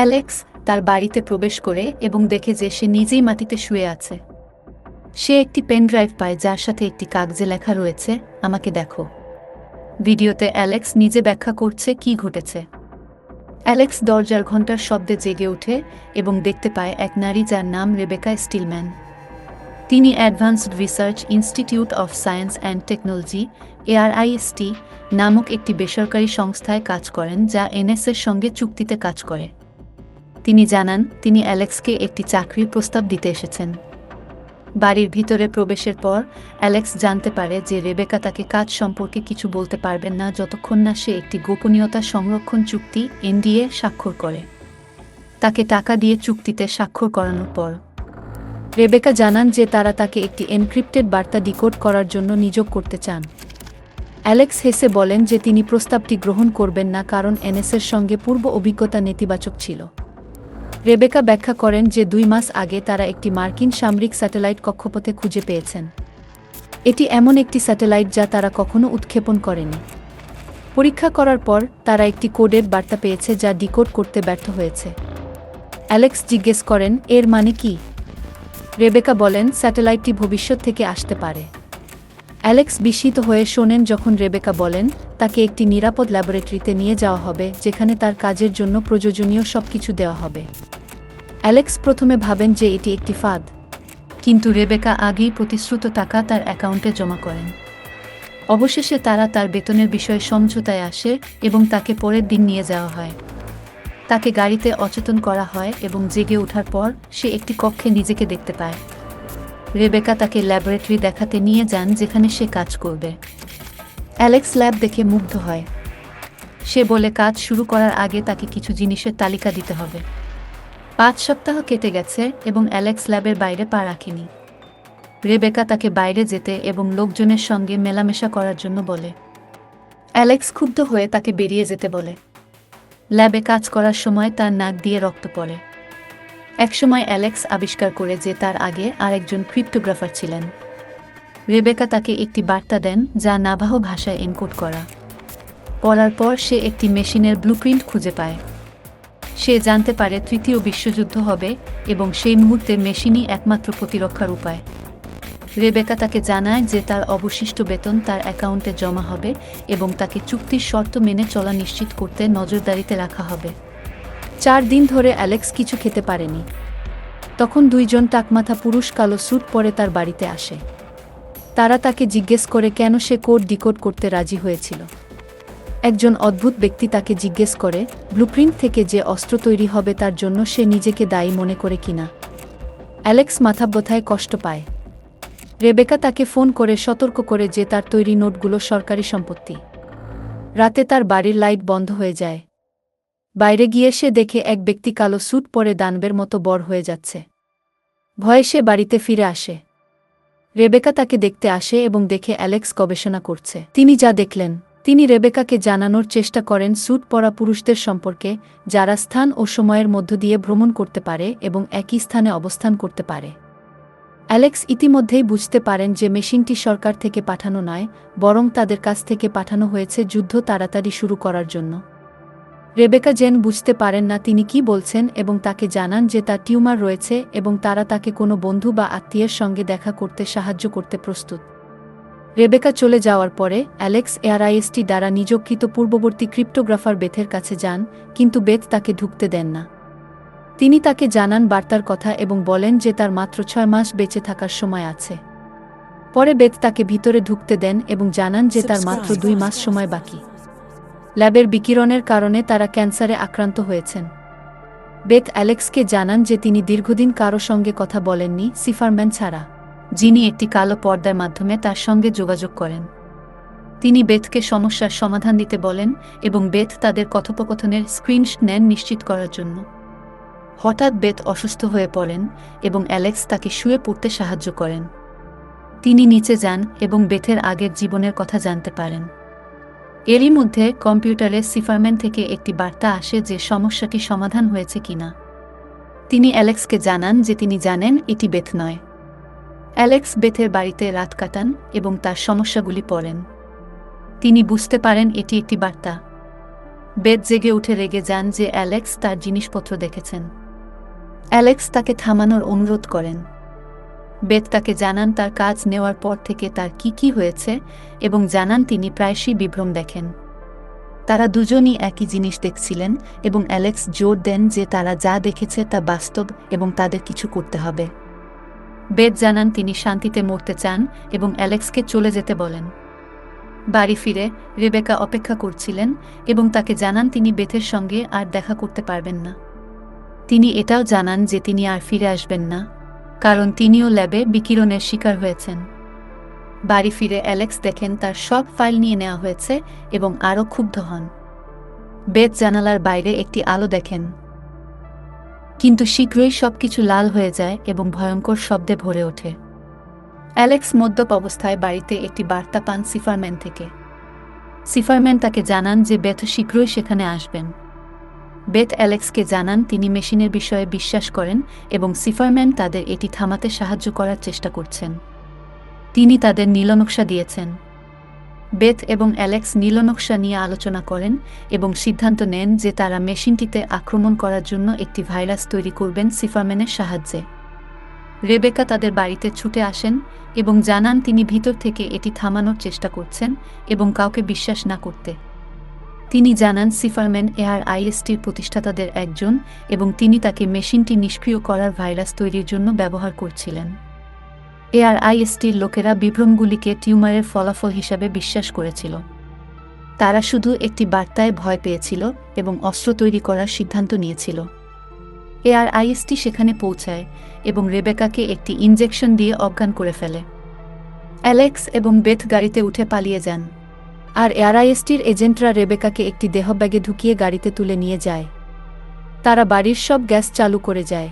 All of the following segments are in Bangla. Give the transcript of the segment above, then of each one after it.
অ্যালেক্স তার বাড়িতে প্রবেশ করে এবং দেখে যে সে নিজেই মাটিতে শুয়ে আছে। সে একটি পেন ড্রাইভ পায় যার সাথে একটি কাগজে লেখা রয়েছে, আমাকে দেখো। ভিডিওতে অ্যালেক্স নিজে ব্যাখ্যা করছে কি ঘটেছে। অ্যালেক্স দরজার ঘণ্টার শব্দে জেগে ওঠে এবং দেখতে পায় এক নারী যার নাম রেবেকা স্টিলম্যান। তিনি advanced research institute of science and technology, ARIST, নামক একটি বেসরকারি সংস্থায় কাজ করেন যা এনএসের সঙ্গে চুক্তিতে কাজ করে। তিনি জানান, তিনি অ্যালেক্সকে একটি চাকরির প্রস্তাব দিতে এসেছেন। বাড়ির ভিতরে প্রবেশের পর, অ্যালেক্স জানতে পারে যে রেবেকা তাকে কাজ সম্পর্কে কিছু বলতে পারবেন না যতক্ষণ না সে একটি গোপনীয়তা সংরক্ষণ চুক্তি এনডিএ স্বাক্ষর করে। তাকে টাকা দিয়ে চুক্তিতে স্বাক্ষর করানোর পর। রেবেকা জানান যে তারা তাকে একটি এনক্রিপ্টেড বার্তা ডিকোড করার জন্য নিয়োগ করতে চান। অ্যালেক্স হেসে বলেন যে তিনি প্রস্তাবটি গ্রহণ করবেন না কারণ এনএসের সঙ্গে পূর্ব অভিজ্ঞতা নেতিবাচক ছিল। রেবেকা ব্যাখ্যা করেন যে দুই মাস আগে তারা একটি মার্কিন সামরিক স্যাটেলাইট কক্ষপথে খুঁজে পেয়েছেন। এটি এমন একটি স্যাটেলাইট যা তারা কখনো উৎক্ষেপণ করেনি। পরীক্ষা করার পর তারা একটি কোডের বার্তা পেয়েছে যা ডিকোড করতে ব্যর্থ হয়েছে। অ্যালেক্স জিজ্ঞেস করেন, এর মানে কি? রেবেকা বলেন, স্যাটেলাইটটি ভবিষ্যৎ থেকে আসতে পারে। অ্যালেক্স বিস্মিত হয়ে শোনেন যখন রেবেকা বলেন, তাকে একটি নিরাপদ ল্যাবরেটরিতে নিয়ে যাওয়া হবে, যেখানে তার কাজের জন্য প্রয়োজনীয় সব কিছু দেওয়া হবে। অ্যালেক্স প্রথমে ভাবেন যে এটি একটি ফাঁদ, কিন্তু রেবেকা আগেই প্রতিশ্রুত টাকা তার অ্যাকাউন্টে জমা করেন। অবশেষে তারা তার বেতনের বিষয়ে সমঝোতায় আসে এবং তাকে পরের দিন নিয়ে যাওয়া হয়। তাকে গাড়িতে অচেতন করা হয় এবং জেগে ওঠার পর সে একটি কক্ষে নিজেকে দেখতে পায়। রেবেকা তাকে ল্যাবরেটরি দেখাতে নিয়ে যান যেখানে সে কাজ করবে। অ্যালেক্স ল্যাব দেখে মুগ্ধ হয়। সে বলে, কাজ শুরু করার আগে তাকে কিছু জিনিসের তালিকা দিতে হবে। পাঁচ সপ্তাহ কেটে গেছে এবং অ্যালেক্স ল্যাবের বাইরে পা রাখেনি। রেবেকা তাকে বাইরে যেতে এবং লোকজনের সঙ্গে মেলামেশা করার জন্য বলে। অ্যালেক্স ক্ষুব্ধ হয়ে তাকে বেরিয়ে যেতে বলে। ল্যাবে কাজ করার সময় তার নাক দিয়ে রক্ত পড়ে। একসময় অ্যালেক্স আবিষ্কার করে যে তার আগে আরেকজন ক্রিপ্টোগ্রাফার ছিলেন। রেবেকা তাকে একটি বার্তা দেন যা নাভাহ ভাষায় এনকোড করা। পড়ার পর সে একটি মেশিনের ব্লুপ্রিন্ট খুঁজে পায়। সে জানতে পারে তৃতীয় বিশ্বযুদ্ধ হবে এবং সেই মুহূর্তে মেশিনই একমাত্র প্রতিরক্ষার উপায়। রেবেকা তাকে জানায় যে তার অবশিষ্ট বেতন তার অ্যাকাউন্টে জমা হবে এবং তাকে চুক্তির শর্ত মেনে চলা নিশ্চিত করতে নজরদারিতে রাখা হবে। চার দিন ধরে অ্যালেক্স কিছু খেতে পারেনি। তখন দুইজন টাকমাথা পুরুষ কালো স্যুট পরে তার বাড়িতে আসে। তারা তাকে জিজ্ঞেস করে কেন সে কোড ডিকোড করতে রাজি হয়েছিল। একজন অদ্ভুত ব্যক্তি তাকে জিজ্ঞেস করে, ব্লুপ্রিন্ট থেকে যে অস্ত্র তৈরি হবে তার জন্য সে নিজেকে দায়ী মনে করে কিনা অ্যালেক্স মাথাব্যথায় কষ্ট পায়। রেবেকা তাকে ফোন করে সতর্ক করে যে তার তৈরি নোটগুলো সরকারি সম্পত্তি। রাতে তার বাড়ির লাইট বন্ধ হয়ে যায়। বাইরে গিয়ে সে দেখে এক ব্যক্তি কালো স্যুট পরে দানবের মতো বড় হয়ে যাচ্ছে। ভয়ে সে বাড়িতে ফিরে আসে। রেবেকা তাকে দেখতে আসে এবং দেখে অ্যালেক্স গবেষণা করছে। তিনি যা দেখলেন, তিনি রেবেকাকে জানানোর চেষ্টা করেন স্যুট পরা পুরুষদের সম্পর্কে, যারা স্থান ও সময়ের মধ্য দিয়ে ভ্রমণ করতে পারে এবং একই স্থানে অবস্থান করতে পারে। অ্যালেক্স ইতিমধ্যেই বুঝতে পারেন যে মেশিনটি সরকার থেকে পাঠানো নয়, বরং তাদের কাছ থেকে পাঠানো হয়েছে যুদ্ধ তাড়াতাড়ি শুরু করার জন্য। রেবেকা জেন বুঝতে পারেন না তিনি কি বলছেন এবং তাকে জানান যে তার টিউমার রয়েছে এবং তারা তাকে কোনো বন্ধু বা আত্মীয়ের সঙ্গে দেখা করতে সাহায্য করতে প্রস্তুত। রেবেকা চলে যাওয়ার পরে অ্যালেক্স এআরআইএসটি দ্বারা নিযোগকৃত পূর্ববর্তী ক্রিপ্টোগ্রাফার বেথের কাছে যান, কিন্তু বেথ তাকে ঢুকতে দেন না। তিনি তাকে জানান বার্তার কথা এবং বলেন যে তার মাত্র ছয় মাস বেঁচে থাকার সময় আছে। পরে বেথ তাকে ভিতরে ঢুকতে দেন এবং জানান যে তার মাত্র দুই মাস সময় বাকি। ল্যাবের বিকিরণের কারণে তারা ক্যান্সারে আক্রান্ত হয়েছেন। বেথ অ্যালেক্সকে জানান যে তিনি দীর্ঘদিন কারও সঙ্গে কথা বলেননি, সিফারম্যান ছাড়া, যিনি একটি কালো পর্দার মাধ্যমে তার সঙ্গে যোগাযোগ করেন। তিনি বেথকে সমস্যার সমাধান দিতে বলেন এবং বেথ তাদের কথোপকথনের স্ক্রিনশ নেন নিশ্চিত করার জন্য। হঠাৎ বেথ অসুস্থ হয়ে পড়েন এবং অ্যালেক্স তাকে শুয়ে পড়তে সাহায্য করেন। তিনি নিচে যান এবং বেথের আগের জীবনের কথা জানতে পারেন। এরই মধ্যে কম্পিউটারে সিফারম্যান থেকে একটি বার্তা আসে যে সমস্যাটি সমাধান হয়েছে কিনা। তিনি অ্যালেক্সকে জানান যে তিনি জানেন এটি বেথ নয়। অ্যালেক্স বেথের বাড়িতে রাত কাটান এবং তার সমস্যাগুলি পড়েন। তিনি বুঝতে পারেন এটি একটি বার্তা। বেদ জেগে উঠে রেগে যান যে অ্যালেক্স তার জিনিসপত্র দেখেছেন। অ্যালেক্স তাকে থামানোর অনুরোধ করেন। বেদ তাকে জানান তার কাজ নেওয়ার পর থেকে তার কি কি হয়েছে এবং জানান তিনি প্রায়শই বিভ্রম দেখেন। তারা দুজনই একই জিনিস দেখছিলেন এবং অ্যালেক্স জোর দেন যে তারা যা দেখেছে তা বাস্তব এবং তাদের কিছু করতে হবে। বেদ জানান তিনি শান্তিতে মরতে চান এবং অ্যালেক্সকে চলে যেতে বলেন। বাড়ি ফিরে রেবেকা অপেক্ষা করছিলেন এবং তাকে জানান তিনি বেথের সঙ্গে আর দেখা করতে পারবেন না। তিনি এটাও জানান যে তিনি আর ফিরে আসবেন না। কারণ তিনিও ল্যাবে বিকিরণের শিকার হয়েছেন। বাড়ি ফিরে অ্যালেক্স দেখেন তার সব ফাইল নিয়ে নেওয়া হয়েছে এবং আরও ক্ষুব্ধ হন। বেদ জানালার বাইরে একটি আলো দেখেন। কিন্তু শীঘ্রই সব কিছু লাল হয়ে যায় এবং ভয়ঙ্কর শব্দে ভরে ওঠে। অ্যালেক্স মদ্যপ অবস্থায় বাড়িতে একটি বার্তা পান সিফারম্যান থেকে। সিফারম্যান তাকে জানান যে বেথ শীঘ্রই সেখানে আসবেন। বেথ অ্যালেক্সকে জানান, তিনি মেশিনের বিষয়ে বিশ্বাস করেন এবং সিফারম্যান তাদের এটি থামাতে সাহায্য করার চেষ্টা করছেন। তিনি তাদের নীলনকশা দিয়েছেন। বেথ এবং অ্যালেক্স নীলনকশা নিয়ে আলোচনা করেন এবং সিদ্ধান্ত নেন যে তারা মেশিনটিতে আক্রমণ করার জন্য একটি ভাইরাস তৈরি করবেন সিফারম্যানের সাহায্যে। রেবেকা তাদের বাড়িতে ছুটে আসেন এবং জানান তিনি ভিতর থেকে এটি থামানোর চেষ্টা করছেন এবং কাউকে বিশ্বাস না করতে। তিনি জানান, সিফারম্যান এয়ার আইএসটির প্রতিষ্ঠাতাদের একজন এবং তিনি তাকে মেশিনটি নিষ্ক্রিয় করার ভাইরাস তৈরির জন্য ব্যবহার করছিলেন। এয়ার আইএসটির লোকেরা বিভ্রমগুলিকে টিউমারের ফলাফল হিসাবে বিশ্বাস করেছিল। তারা শুধু একটি বার্তায় ভয় পেয়েছিল এবং অস্ত্র তৈরি করার সিদ্ধান্ত নিয়েছিল। এয়ার আইএসটি সেখানে পৌঁছায় এবং রেবেকাকে একটি ইনজেকশন দিয়ে অজ্ঞান করে ফেলে। অ্যালেক্স এবং বেথ গাড়িতে উঠে পালিয়ে যান। আর এয়ারআইএসটির এজেন্টরা রেবেকাকে একটি দেহব্যাগে ঢুকিয়ে গাড়িতে তুলে নিয়ে যায়। তারা বাড়ির সব গ্যাস চালু করে যায়।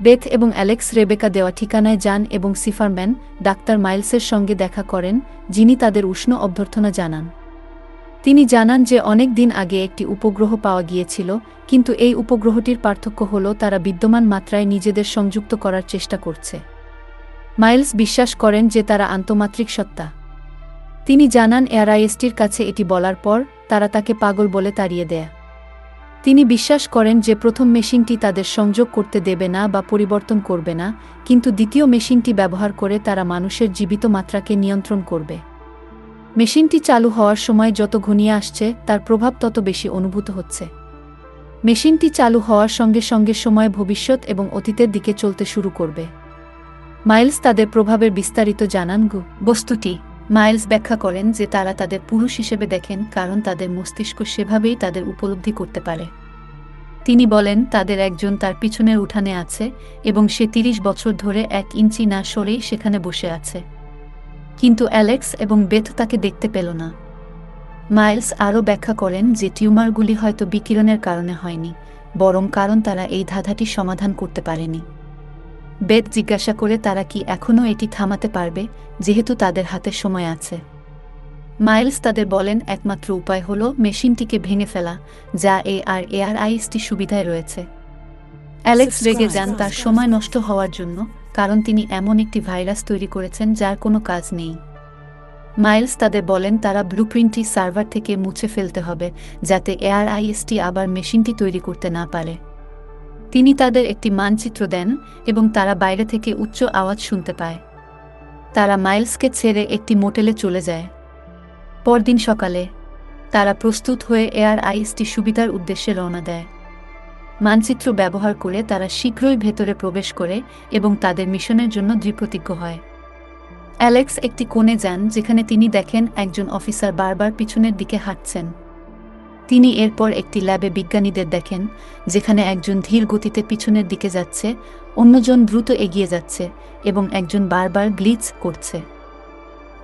বেথ এবং অ্যালেক্স রেবেকা দেওয়া ঠিকানায় যান এবং সিফারম্যান, ডাক্তার মাইলসের সঙ্গে দেখা করেন, যিনি তাদের উষ্ণ অভ্যর্থনা জানান। তিনি জানান যে অনেক দিন আগে একটি উপগ্রহ পাওয়া গিয়েছিল, কিন্তু এই উপগ্রহটির পার্থক্য হল তারা বিদ্যমান মাত্রায় নিজেদের সংযুক্ত করার চেষ্টা করছে। মাইলস বিশ্বাস করেন যে তারা আন্তমাত্রিক সত্তা। তিনি জানান এয়ারআইএসটির কাছে এটি বলার পর তারা তাকে পাগল বলে তাড়িয়ে দেয়। তিনি বিশ্বাস করেন যে প্রথম মেশিনটি তাদের সংযোগ করতে দেবে না বা পরিবর্তন করবে না, কিন্তু দ্বিতীয় মেশিনটি ব্যবহার করে তারা মানুষের জীবিত মাত্রাকে নিয়ন্ত্রণ করবে। মেশিনটি চালু হওয়ার সময় যত ঘনিয়ে আসছে, তার প্রভাব তত বেশি অনুভূত হচ্ছে। মেশিনটি চালু হওয়ার সঙ্গে সঙ্গে সময় ভবিষ্যৎ এবং অতীতের দিকে চলতে শুরু করবে। মাইলস তাদের প্রভাবের বিস্তারিত জানান গু। বস্তুটি মাইলস ব্যাখ্যা করেন যে তারা তাদের পুরুষ হিসেবে দেখেন কারণ তাদের মস্তিষ্ক সেভাবেই তাদের উপলব্ধি করতে পারে। তিনি বলেন, তাদের একজন তার পিছনের উঠানে আছে এবং সে তিরিশ বছর ধরে এক ইঞ্চি না সরেই সেখানে বসে আছে। কিন্তু অ্যালেক্স এবং বেথ তাকে দেখতে পেল না। মাইলস আরও ব্যাখ্যা করেন যে টিউমারগুলি হয়তো বিকিরণের কারণে হয়নি, বরং কারণ তারা এই ধাঁধাটি সমাধান করতে পারেনি। বেদ জিজ্ঞাসা করে তারা কি এখনও এটি থামাতে পারবে যেহেতু তাদের হাতে সময় আছে। মাইলস তাদের বলেন একমাত্র উপায় হল মেশিনটিকে ভেঙে ফেলা যা এ আর এয়ার আইএসটি সুবিধায় রয়েছে। অ্যালেক্স রেগে যান তার সময় নষ্ট হওয়ার জন্য কারণ তিনি এমন একটি ভাইরাস তৈরি করেছেন যার কোনো কাজ নেই। মাইলস তাদের বলেন তারা ব্লুপ্রিন্টটি সার্ভার থেকে মুছে ফেলতে হবে যাতে এয়ার আইএসটি আবার মেশিনটি তৈরি করতে না পারে। তিনি তাদের একটি মানচিত্র দেন এবং তারা বাইরে থেকে উচ্চ আওয়াজ শুনতে পায়। তারা মাইলসকে ছেড়ে একটি মোটেলে চলে যায়। পরদিন সকালে, তারা প্রস্তুত হয়ে এয়ার আইএসটি সুবিধার উদ্দেশ্যে রওনা দেয়। মানচিত্র ব্যবহার করে তারা শীঘ্রই ভেতরে প্রবেশ করে এবং তাদের মিশনের জন্য দৃঢ়প্রতিজ্ঞ হয়। অ্যালেক্স একটি কোণে যান, যেখানে তিনি দেখেন একজন অফিসার বারবার পিছনের দিকে হাঁটছেন। তিনি এরপর একটি ল্যাবে বিজ্ঞানীদের দেখেন, যেখানে একজন ধীর গতিতে পিছনের দিকে যাচ্ছে, অন্যজন দ্রুত এগিয়ে যাচ্ছে এবং একজন বারবার গ্লিচ করছে।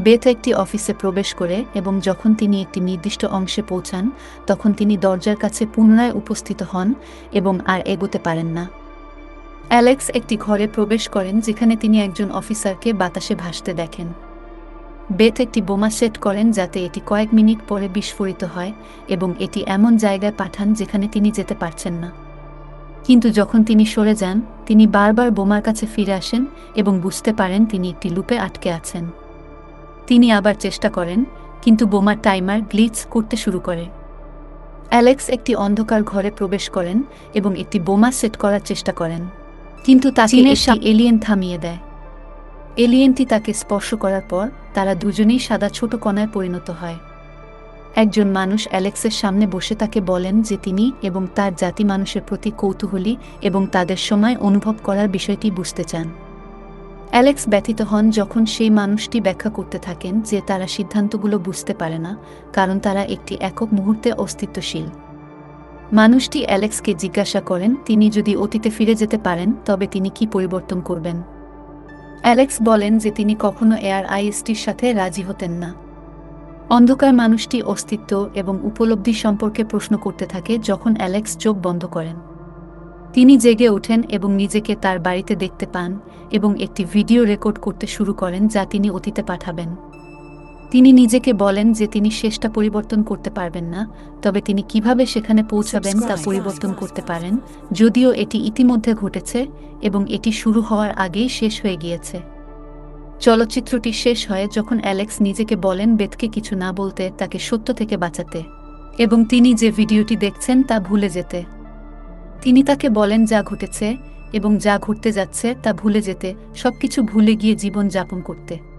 বেত একটি অফিসে প্রবেশ করে এবং যখন তিনি একটি নির্দিষ্ট অংশে পৌঁছান, তখন তিনি দরজার কাছে পুনরায় উপস্থিত হন এবং আর এগোতে পারেন না। অ্যালেক্স একটি ঘরে প্রবেশ করেন, যেখানে তিনি একজন অফিসারকে বাতাসে ভাসতে দেখেন। বেথ একটি বোমা সেট করেন যাতে এটি কয়েক মিনিট পরে বিস্ফোরিত হয় এবং এটি এমন জায়গায় পাঠান যেখানে তিনি যেতে পারছেন না। কিন্তু যখন তিনি সরে যান তিনি বারবার বোমার কাছে ফিরে আসেন এবং বুঝতে পারেন তিনি একটি লুপে আটকে আছেন। তিনি আবার চেষ্টা করেন কিন্তু বোমার টাইমার গ্লিচ করতে শুরু করে। অ্যালেক্স একটি অন্ধকার ঘরে প্রবেশ করেন এবং একটি বোমা সেট করার চেষ্টা করেন। কিন্তু তাকে এলিয়েন থামিয়ে দেয়। এলিয়েনটি তাকে স্পর্শ করার পর তারা দুজনেই সাদা ছোট কণায় পরিণত হয়। একজন মানুষ অ্যালেক্সের সামনে বসে তাকে বলেন যে তিনি এবং তার জাতি মানুষের প্রতি কৌতূহলী এবং তাদের সময় অনুভব করার বিষয়টি বুঝতে চান। অ্যালেক্স ব্যথিত হন যখন সেই মানুষটি ব্যাখ্যা করতে থাকেন যে তারা সিদ্ধান্তগুলো বুঝতে পারে না, কারণ তারা একটি একক মুহূর্তে অস্তিত্বশীল। মানুষটি অ্যালেক্সকে জিজ্ঞাসা করেন, তিনি যদি অতীতে ফিরে যেতে পারেন, তবে তিনি কি পরিবর্তন করবেন? অ্যালেক্স বলেন যে তিনি কখনো এয়ার আইএসটির সাথে রাজি হতেন না। অন্ধকার মানুষটি অস্তিত্ব এবং উপলব্ধি সম্পর্কে প্রশ্ন করতে থাকে যখন অ্যালেক্স চোখ বন্ধ করেন। তিনি জেগে ওঠেন এবং নিজেকে তার বাড়িতে দেখতে পান এবং একটি ভিডিও রেকর্ড করতে শুরু করেন যা তিনি অতীতে পাঠাবেন। তিনি নিজেকে বলেন যে তিনি শেষটা পরিবর্তন করতে পারবেন না তবে তিনি কীভাবে সেখানে পৌঁছাবেন তা পরিবর্তন করতে পারেন যদিও এটি ইতিমধ্যে ঘটেছে এবং এটি শুরু হওয়ার আগেই শেষ হয়ে গিয়েছে। চলচ্চিত্রটি শেষ হয় যখন অ্যালেক্স নিজেকে বলেন বেদকে কিছু না বলতে তাকে সত্য থেকে বাঁচাতে এবং তিনি যে ভিডিওটি দেখছেন তা ভুলে যেতে। তিনি তাকে বলেন যা ঘটেছে এবং যা ঘটতে যাচ্ছে তা ভুলে যেতে সবকিছু ভুলে গিয়ে জীবন যাপন করতে।